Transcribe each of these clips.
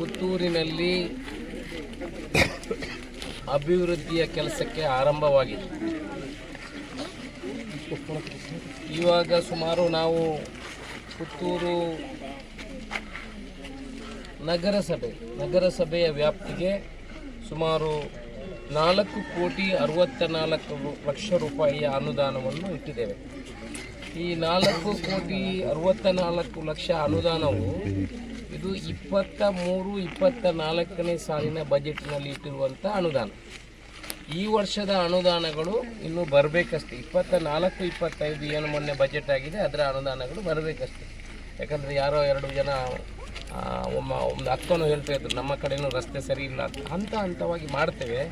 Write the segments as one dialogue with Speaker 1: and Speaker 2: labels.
Speaker 1: ಪುತ್ತೂರಿನಲ್ಲಿ ಅಭಿವೃದ್ಧಿಯ ಕೆಲಸಕ್ಕೆ ಆರಂಭವಾಗಿದೆ. ಇವಾಗ ಸುಮಾರು ನಾವು ಪುತ್ತೂರು ನಗರಸಭೆ, ನಗರಸಭೆಯ ವ್ಯಾಪ್ತಿಗೆ ಸುಮಾರು ನಾಲ್ಕು ಕೋಟಿ ಅರವತ್ತ ನಾಲ್ಕು ಲಕ್ಷ ರೂಪಾಯಿಯ ಅನುದಾನವನ್ನು ಇಟ್ಟಿದ್ದೇವೆ. ಈ ನಾಲ್ಕು ಕೋಟಿ ಅರವತ್ತ ನಾಲ್ಕು ಲಕ್ಷ ಅನುದಾನವು ಇದು ಇಪ್ಪತ್ತ ಮೂರು, ಇಪ್ಪತ್ತ ನಾಲ್ಕನೇ ಸಾಲಿನ ಬಜೆಟ್ನಲ್ಲಿ ಇಟ್ಟಿರುವಂಥ ಅನುದಾನ. ಈ ವರ್ಷದ ಅನುದಾನಗಳು ಇನ್ನೂ ಬರಬೇಕಷ್ಟೆ. ಇಪ್ಪತ್ತ ನಾಲ್ಕು, ಇಪ್ಪತ್ತೈದು ಏನು ಮೊನ್ನೆ ಬಜೆಟ್ ಆಗಿದೆ, ಅದರ ಅನುದಾನಗಳು ಬರಬೇಕಷ್ಟೆ. ಯಾಕಂದರೆ ಯಾರೋ ಎರಡು ಜನ ಒಮ್ಮ ಒಂದು ಅಕ್ಕನೂ ಹೇಳ್ತಾ ಇದ್ರು, ನಮ್ಮ ಕಡೆಯೂ ರಸ್ತೆ ಸರಿ ಇಲ್ಲ ಅಂತ. ಹಂತ ಹಂತವಾಗಿ ಮಾಡ್ತೇವೆ.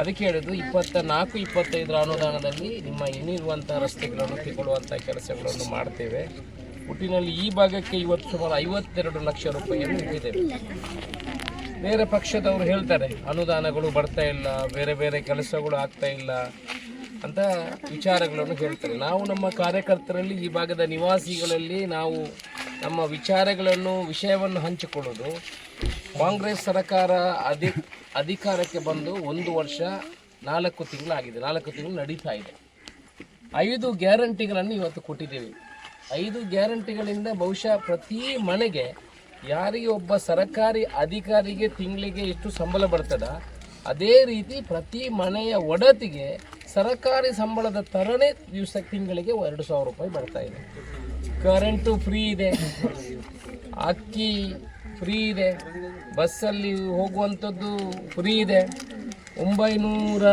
Speaker 1: ಅದಕ್ಕೆ ಹೇಳೋದು, ಇಪ್ಪತ್ತ ನಾಲ್ಕು, ಇಪ್ಪತ್ತೈದರ ಅನುದಾನದಲ್ಲಿ ನಿಮ್ಮ ಇನ್ನಿರುವಂಥ ರಸ್ತೆಗಳನ್ನು ತಗೊಳ್ಳುವಂಥ ಕೆಲಸಗಳನ್ನು ಮಾಡ್ತೇವೆ. ಒಟ್ಟಿನಲ್ಲಿ ಈ ಭಾಗಕ್ಕೆ ಇವತ್ತು ಸುಮಾರು ಐವತ್ತೆರಡು ಲಕ್ಷ ರೂಪಾಯಿಯನ್ನು ಇಟ್ಟಿದ್ದೇವೆ ಬೇರೆ ಪಕ್ಷದವರು ಹೇಳ್ತಾರೆ, ಅನುದಾನಗಳು ಬರ್ತಾ ಇಲ್ಲ, ಬೇರೆ ಬೇರೆ ಕೆಲಸಗಳು ಆಗ್ತಾ ಇಲ್ಲ ಅಂತ ವಿಚಾರಗಳನ್ನು ಹೇಳ್ತಾರೆ. ನಾವು ನಮ್ಮ ಕಾರ್ಯಕರ್ತರಲ್ಲಿ ಈ ಭಾಗದ ನಿವಾಸಿಗಳಲ್ಲಿ ನಾವು ನಮ್ಮ ವಿಚಾರಗಳನ್ನು, ವಿಷಯವನ್ನು ಹಂಚಿಕೊಳ್ಳೋದು, ಕಾಂಗ್ರೆಸ್ ಸರ್ಕಾರ ಅಧಿ, ಅಧಿಕಾರಕ್ಕೆ ಬಂದು ಒಂದು ವರ್ಷ ನಾಲ್ಕು ತಿಂಗಳಾಗಿದೆ, ನಾಲ್ಕು ತಿಂಗಳು ನಡೀತಾ ಇದೆ. ಐದು ಗ್ಯಾರಂಟಿಗಳನ್ನು ಇವತ್ತು ಕೊಟ್ಟಿದ್ದೇವೆ. ಐದು ಗ್ಯಾರಂಟಿಗಳಿಂದ ಬಹುಶಃ ಪ್ರತಿ ಮನೆಗೆ ಯಾರಿಗೆ ಒಬ್ಬ ಸರ್ಕಾರಿ ಅಧಿಕಾರಿಗೆ ತಿಂಗಳಿಗೆ ಎಷ್ಟು ಸಂಬಳ ಬರ್ತದ? ಅದೇ ರೀತಿ ಪ್ರತಿ ಮನೆಯ ಒಡತಿಗೆ ಸರ್ಕಾರಿ ಸಂಬಳದ ಥರನೇ ದಿವಸ ತಿಂಗಳಿಗೆ ಎರಡು ಸಾವಿರ ರೂಪಾಯಿ ಬರ್ತಾ ಇದೆ. ಕರೆಂಟು ಫ್ರೀ ಇದೆ. ಅಕ್ಕಿ ಫ್ರೀ ಇದೆ. ಬಸ್ಸಲ್ಲಿ ಹೋಗುವಂಥದ್ದು ಫ್ರೀ ಇದೆ. ಒಂಬೈನೂರ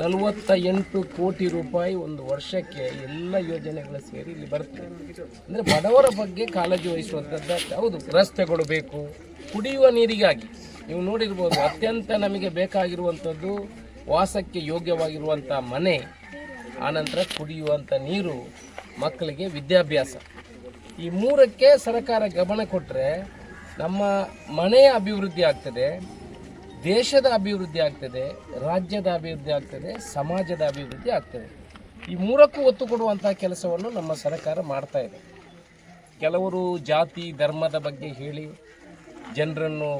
Speaker 1: ನಲವತ್ತ ಎಂಟು ಕೋಟಿ ರೂಪಾಯಿ ಒಂದು ವರ್ಷಕ್ಕೆ ಎಲ್ಲ ಯೋಜನೆಗಳು ಸೇರಿ ಇಲ್ಲಿ ಬರ್ತದೆ. ಅಂದರೆ ಬಡವರ ಬಗ್ಗೆ ಕಾಳಜಿ ವಹಿಸುವಂಥದ್ದು ಹೌದು, ರಸ್ತೆಗಳು ಬೇಕು. ಕುಡಿಯುವ ನೀರಿಗಾಗಿ. ನೀವು ನೋಡಿರ್ಬೋದು, ಅತ್ಯಂತ ನಮಗೆ ಬೇಕಾಗಿರುವಂಥದ್ದು ವಾಸಕ್ಕೆ ಯೋಗ್ಯವಾಗಿರುವಂಥ ಮನೆ, ಆನಂತರ ಕುಡಿಯುವಂಥ ನೀರು, ಮಕ್ಕಳಿಗೆ ವಿದ್ಯಾಭ್ಯಾಸ. ಈ ಮೂರಕ್ಕೆ ಸರ್ಕಾರ ಗಮನ ಕೊಟ್ಟರೆ ನಮ್ಮ ಮನೆಯ ಅಭಿವೃದ್ಧಿ ಆಗ್ತದೆ. ದೇಶದ ಅಭಿವೃದ್ಧಿ ಆಗ್ತದೆ, ರಾಜ್ಯದ ಅಭಿವೃದ್ಧಿ ಆಗ್ತದೆ, ಸಮಾಜದ ಅಭಿವೃದ್ಧಿ ಆಗ್ತದೆ. ಈ ಮೂರಕ್ಕೂ ಒತ್ತು ಕೊಡುವಂಥ ಕೆಲಸವನ್ನು ನಮ್ಮ ಸರ್ಕಾರ ಮಾಡ್ತಾ ಇದೆ. ಕೆಲವರು ಜಾತಿ, ಧರ್ಮದ ಬಗ್ಗೆ ಹೇಳಿ, ಜನರನ್ನು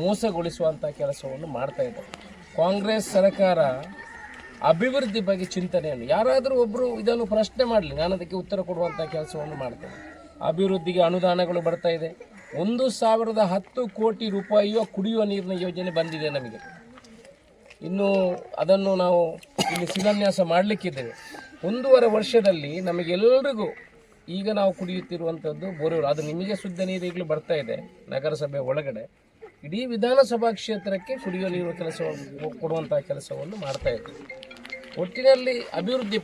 Speaker 1: ಮೋಸಗೊಳಿಸುವಂಥ ಕೆಲಸವನ್ನು ಮಾಡ್ತಾ ಇದೆ. ಕಾಂಗ್ರೆಸ್ ಸರ್ಕಾರ ಅಭಿವೃದ್ಧಿ ಬಗ್ಗೆ ಚಿಂತನೆಯನ್ನು, ಯಾರಾದರೂ ಒಬ್ಬರು ಇದನ್ನು ಪ್ರಶ್ನೆ ಮಾಡಲಿ ನಾನು ಅದಕ್ಕೆ ಉತ್ತರ ಕೊಡುವಂಥ ಕೆಲಸವನ್ನು ಮಾಡ್ತೇನೆ. ಅಭಿವೃದ್ಧಿಗೆ ಅನುದಾನಗಳು ಬರ್ತಾ ಇದೆ. ಒಂದು ಸಾವಿರದ ಹತ್ತು ಕೋಟಿ ರೂಪಾಯಿಯ ಕುಡಿಯುವ ನೀರಿನ ಯೋಜನೆ ಬಂದಿದೆ ನಮಗೆ. ಇನ್ನು ಅದನ್ನು ನಾವು ಇಲ್ಲಿ ಶಿಲಾನ್ಯಾಸ ಮಾಡಲಿಕ್ಕಿದ್ದೇವೆ. ಒಂದೂವರೆ ವರ್ಷದಲ್ಲಿ ನಮಗೆಲ್ಲರಿಗೂ ಈಗ ನಾವು ಕುಡಿಯುತ್ತಿರುವಂಥದ್ದು ಬೋರ್ವೆಲ್ ಅದು ನಿಮಗೆ ಶುದ್ಧ ನೀರು ಈಗಲೂ ಬರ್ತಾ ಇದೆ ನಗರಸಭೆ ಒಳಗಡೆ. ಇಡೀ ವಿಧಾನಸಭಾ ಕ್ಷೇತ್ರಕ್ಕೆ ಕುಡಿಯುವ ನೀರು ಕೆಲಸ ಕೊಡುವಂಥ ಕೆಲಸವನ್ನು ಮಾಡ್ತಾ ಇದ್ದೀವಿ. ಒಟ್ಟಿನಲ್ಲಿ ಅಭಿವೃದ್ಧಿ